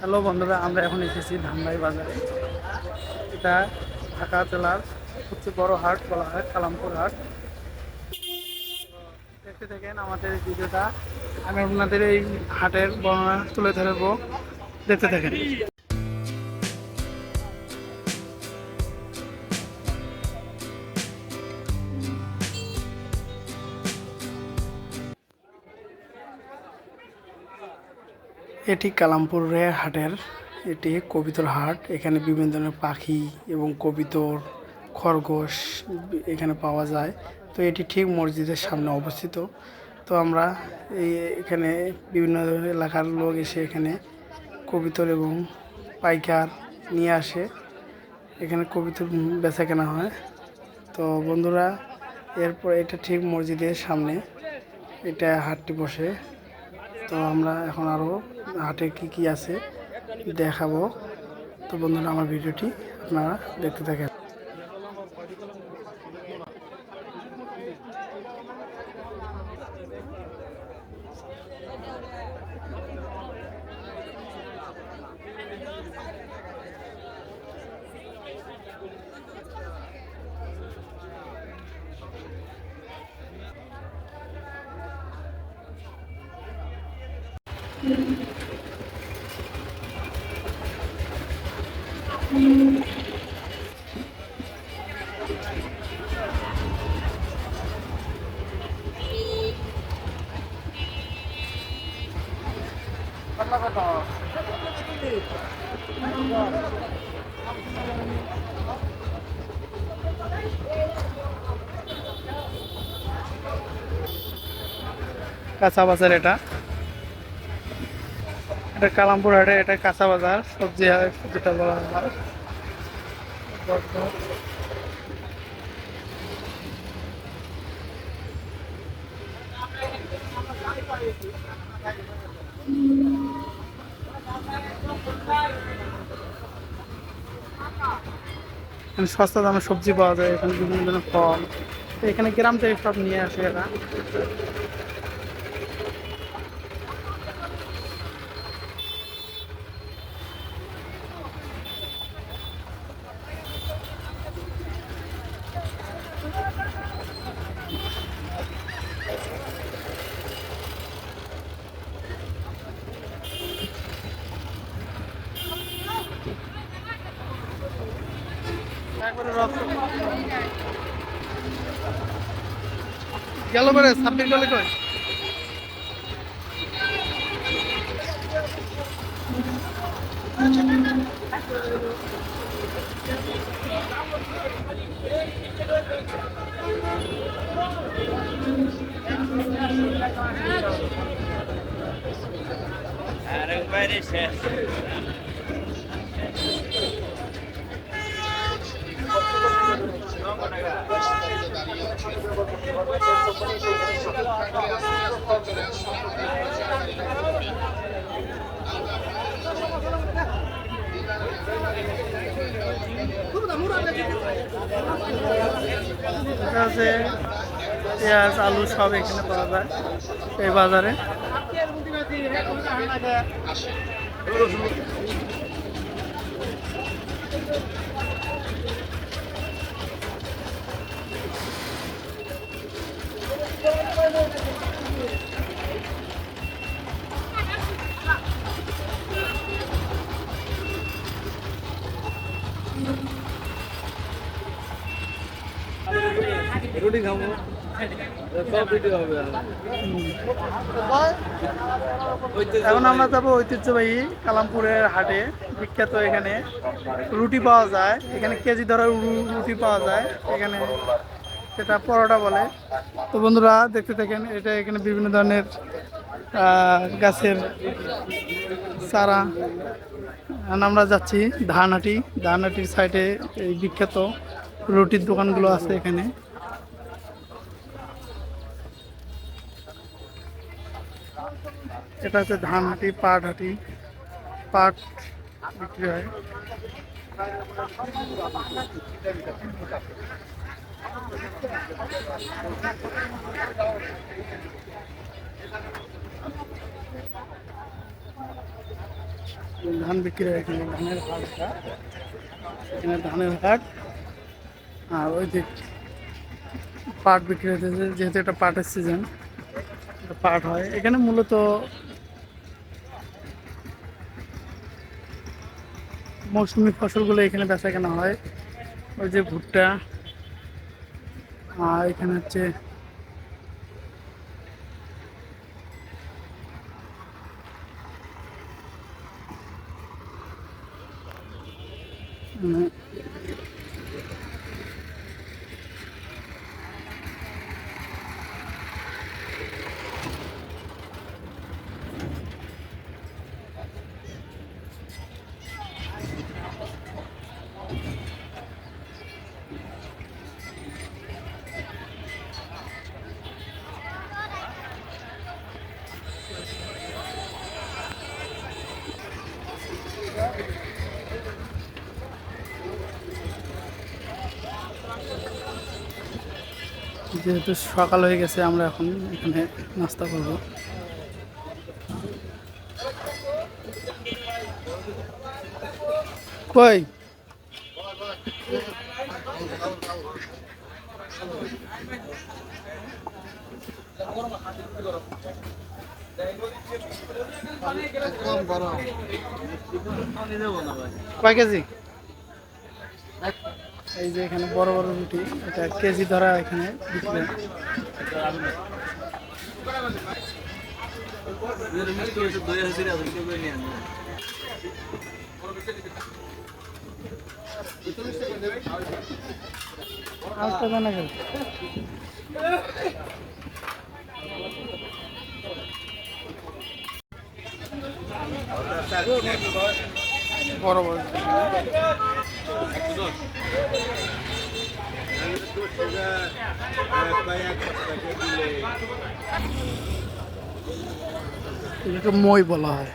Hello বন্ধুরা, আমরা এখন এসেছি ধামরাই বাজারে। এটা ঢাকা জেলার সবচেয়ে বড় হাট বলা হয়, কালামপুর হাট। দেখতে থাকেন আমাদের ভিডিওটা। আমি আপনাদের এই হাটের বর্ণনা তুলে ধরবো। দেখতে থাকেন। এটি কালামপুরের হাটের, এটি কবিতর হাট। এখানে বিভিন্ন ধরনের পাখি এবং কবিতর, খরগোশ এখানে পাওয়া যায়। তো এটি ঠিক মসজিদের সামনে অবস্থিত। তো আমরা এই এখানে বিভিন্ন ধরনের এলাকার লোক এসে এখানে কবিতর এবং পাইকার নিয়ে আসে। এখানে কবিতর বেচা কেনা হয়। তো বন্ধুরা, এরপর এটা ঠিক মসজিদের সামনে, এটা হাটটি বসে। তো আমরা এখন আরও হাটে কী কী আছে দেখাবো। তো বন্ধুরা, আমার ভিডিওটি আপনারা দেখতে থাকেন। কাঁচা বাজার এটা। এটা কালামপুর হাটে, এটা কাঁচা বাজার, সবজি হাট যেটা বলা হয় এখানে সস্তা দামে সবজি পাওয়া যায়, এখানে বিভিন্ন ধরনের ফল। এখানে গ্রাম থেকে সব নিয়ে আসে এরা। গেল করে ছাব্বিশ গেলে কই? আর শেষ। হচ্ছে পেঁয়াজ আলু সব এখানে পাওয়া যায় এই বাজারে। এখন আমরা যাব ঐতিহ্যবাহী কালামপুরের হাটে। বিখ্যাত এখানে রুটি পাওয়া যায়। এখানে কেজি ধরার রুটি পাওয়া যায়। এখানে সেটা পরোটা বলে। তো বন্ধুরা, দেখতে থাকেন, এটা এখানে বিভিন্ন ধরনের গাছের চারা। আমরা যাচ্ছি ধানহাটি। ধানহাটির সাইডে এই বিখ্যাত রুটির দোকানগুলো আছে এখানে। এটা হচ্ছে ধানহাটি, পাটহাটি। পাট বিক্রি হয়। ধান বিক্রি হয় এখানে, ধানের হাটটা এখানে ধানের হাট। আর ওই দিক পাট বিক্রি হতেছে যেহেতু এটা পাটের সিজন পাট হয়। এখানে মূলত মৌসুমি ফসলগুলো এখানে বেচা কেনা হয়। ওই যে ভুট্টা আর এখানে হচ্ছে যেহেতু সকাল হয়ে গেছে আমরা এখন এখানে নাস্তা করব। কই? কয় কেজি? এই যে এখানে বড় বড় রুটি এটা কেজি ধরা এখানে বিক্রি গেল বড় বড় এটাকে মই বলা হয়।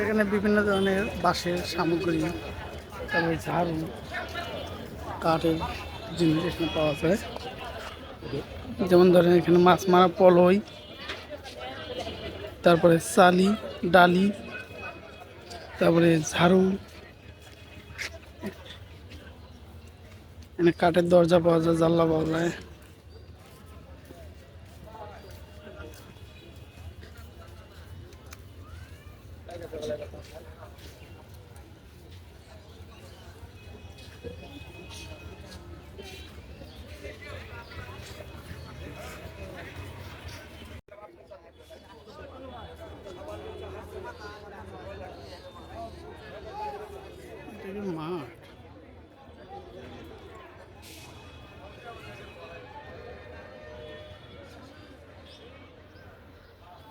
এখানে বিভিন্ন ধরনের বাঁশের সামগ্রী, তারপরে ঝাড়ু, কাঠের জিনিস এখানে পাওয়া যায়। যেমন ধরেন এখানে মাছ মারা পলই, তারপরে চালি, ডালি, তারপরে ঝাড়ু, এখানে কাঠের দরজা পাওয়া যায়, জানলা পাওয়া যায়।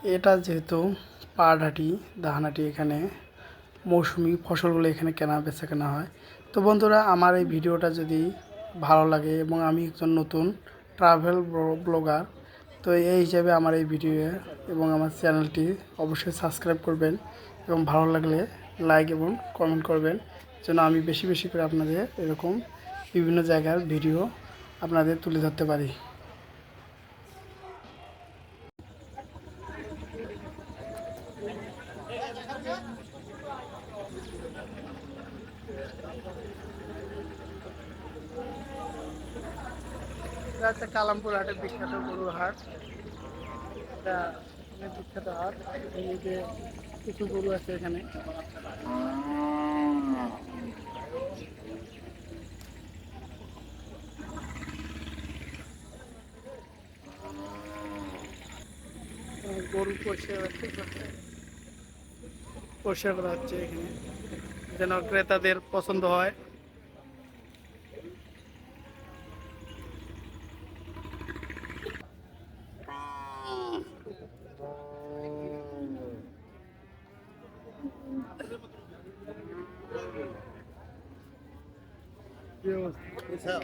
এটা যেহেতু পাহাড়হাটি দাহানাটি এখানে মৌসুমি ফসলগুলো এখানে কেনা, বেচা কেনা হয়। তো বন্ধুরা, আমার এই ভিডিওটা যদি ভালো লাগে এবং আমি একজন নতুন ট্রাভেল ব্লগার তো এই হিসাবে আমার এই ভিডিও এবং আমার চ্যানেলটি অবশ্যই সাবস্ক্রাইব করবেন এবং ভালো লাগলে লাইক এবং কমেন্ট করবেন, যেন আমি বেশি বেশি করে আপনাদের এরকম বিভিন্ন জায়গার ভিডিও আপনাদের তুলে ধরতে পারি। কালামপুর হাটের বিখ্যাত গরুর হাট। এটা অনেক বিখ্যাত হাট। এই যে কিছু গরু আছে এখানে। গরু পরিষ্কার করা হচ্ছে এখানে। যেন ক্রেতাদের পছন্দ হয়। Deal is hell.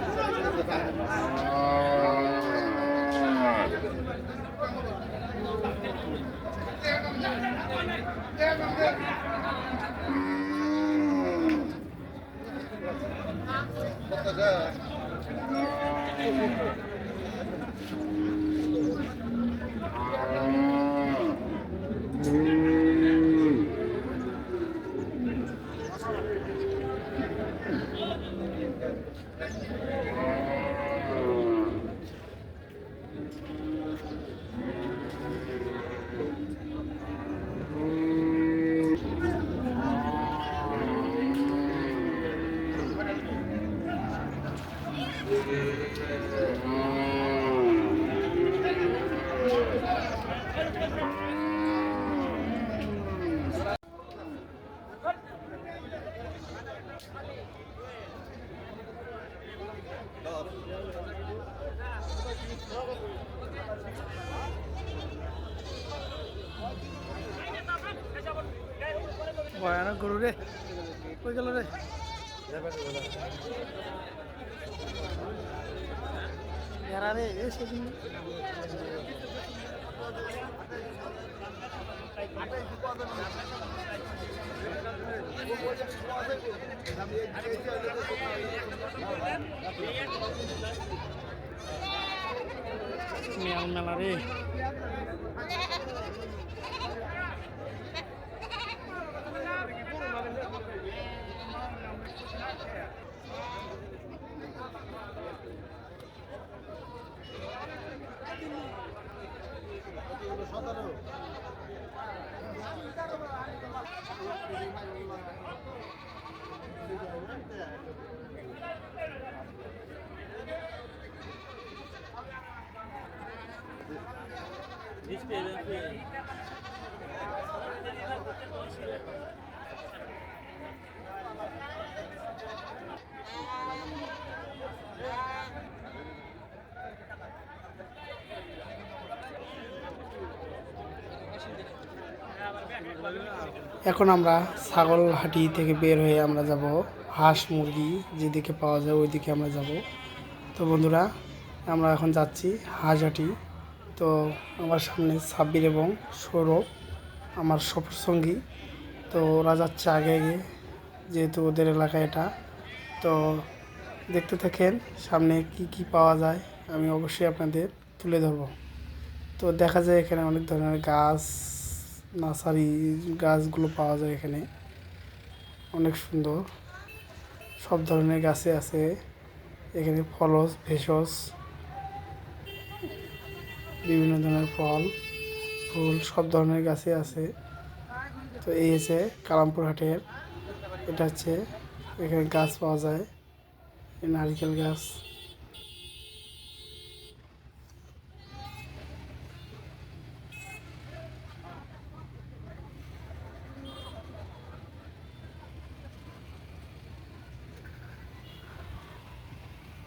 ভয়ানক গরু রে। কই গেল রে? এরা মেল মেলা রে। এখন আমরা ছাগল হাটি থেকে বের হয়ে আমরা যাব, হাঁস মুরগি যেদিকে পাওয়া যায় ওইদিকে আমরা যাব। তো বন্ধুরা, আমরা এখন যাচ্ছি হাঁসহাটি তো আমার সামনে সাব্বির এবং সৌরভ, আমার সফর সঙ্গী। তো ওরা যাচ্ছে আগে আগে, যেহেতু ওদের এলাকা এটা। তো দেখতে থাকেন, সামনে কি কি পাওয়া যায়, আমি অবশ্যই আপনাদের তুলে ধরবো। তো দেখা যায় এখানে অনেক ধরনের গাছ, নার্সারি গাছগুলো পাওয়া যায় এখানে। অনেক সুন্দর। সব ধরনের গাছে আছে। এখানে ফলস, ভেষজ বিভিন্ন ধরনের ফল, ফুল, সব ধরনের গাছে আছে। তো এই হচ্ছে কালামপুর হাটের, এটা হচ্ছে এখানে গাছ পাওয়া যায় নারিকেল গাছ।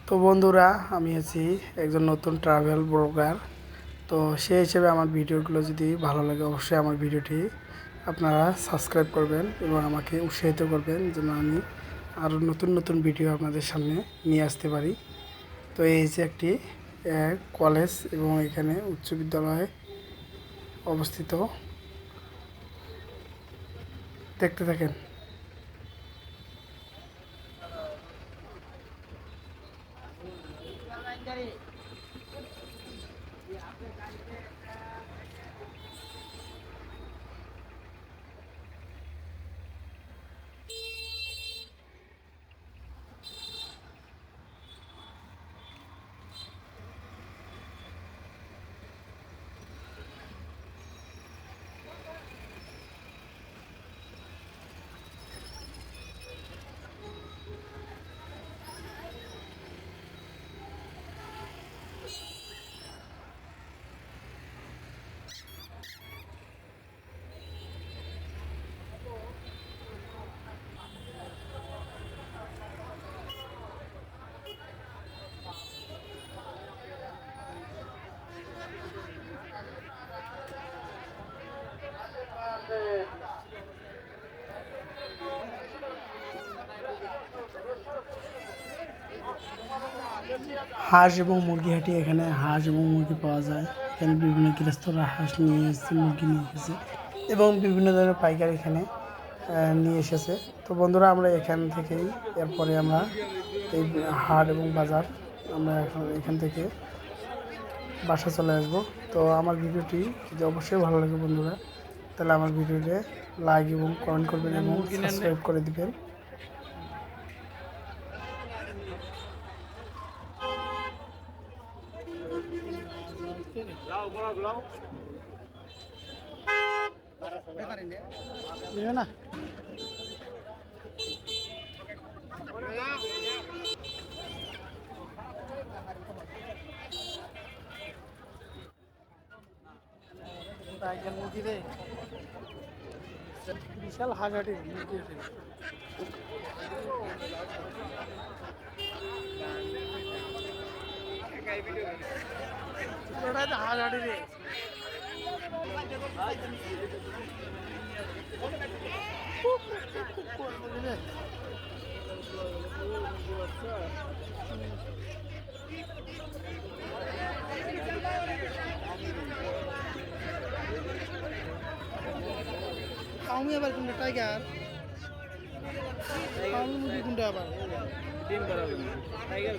তো বন্ধুরা, আমি আছি একজন নতুন ট্রাভেল ব্লগার তো সেই হিসেবে আমার ভিডিওগুলো যদি ভালো লাগে, অবশ্যই আমার ভিডিওটি আপনারা সাবস্ক্রাইব করবেন এবং আমাকে উৎসাহিত করবেন যেন আমি আরও নতুন নতুন ভিডিও আপনাদের সামনে নিয়ে আসতে পারি। তো এই হচ্ছে একটি কলেজ এবং এখানে উচ্চ বিদ্যালয় অবস্থিত। দেখতে থাকেন। হাঁস এবং মুরগি হাটি এখানে হাঁস এবং মুরগি পাওয়া যায়। এখানে বিভিন্ন গৃহস্থরা হাঁস নিয়ে এসেছে মুরগি নিয়ে এসেছে এবং বিভিন্ন ধরনের পাইকার এখানে নিয়ে এসেছে। তো বন্ধুরা আমরা এখান থেকেই এরপরে আমরা এই হাট এবং বাজার আমরা এখন এখান থেকে বাসা চলে আসব। তো আমার ভিডিওটি যদি অবশ্যই ভালো লাগে বন্ধুরা তাহলে আমার ভিডিওতে লাইক এবং কমেন্ট করবেন এবং সাবস্ক্রাইব করে দিবেন। না বিশাল হাজারি মুরগি আছে হাজারি রে আমি আবার কোনটা টাইগার আমি মুরগি কোনটা আবার। ডিম বরাবর টাইগার